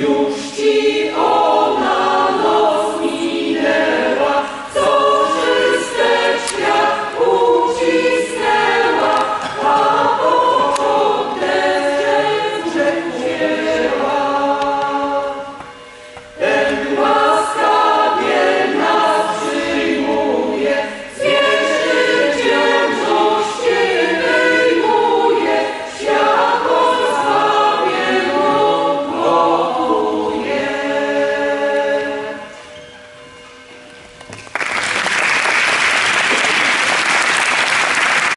Już ci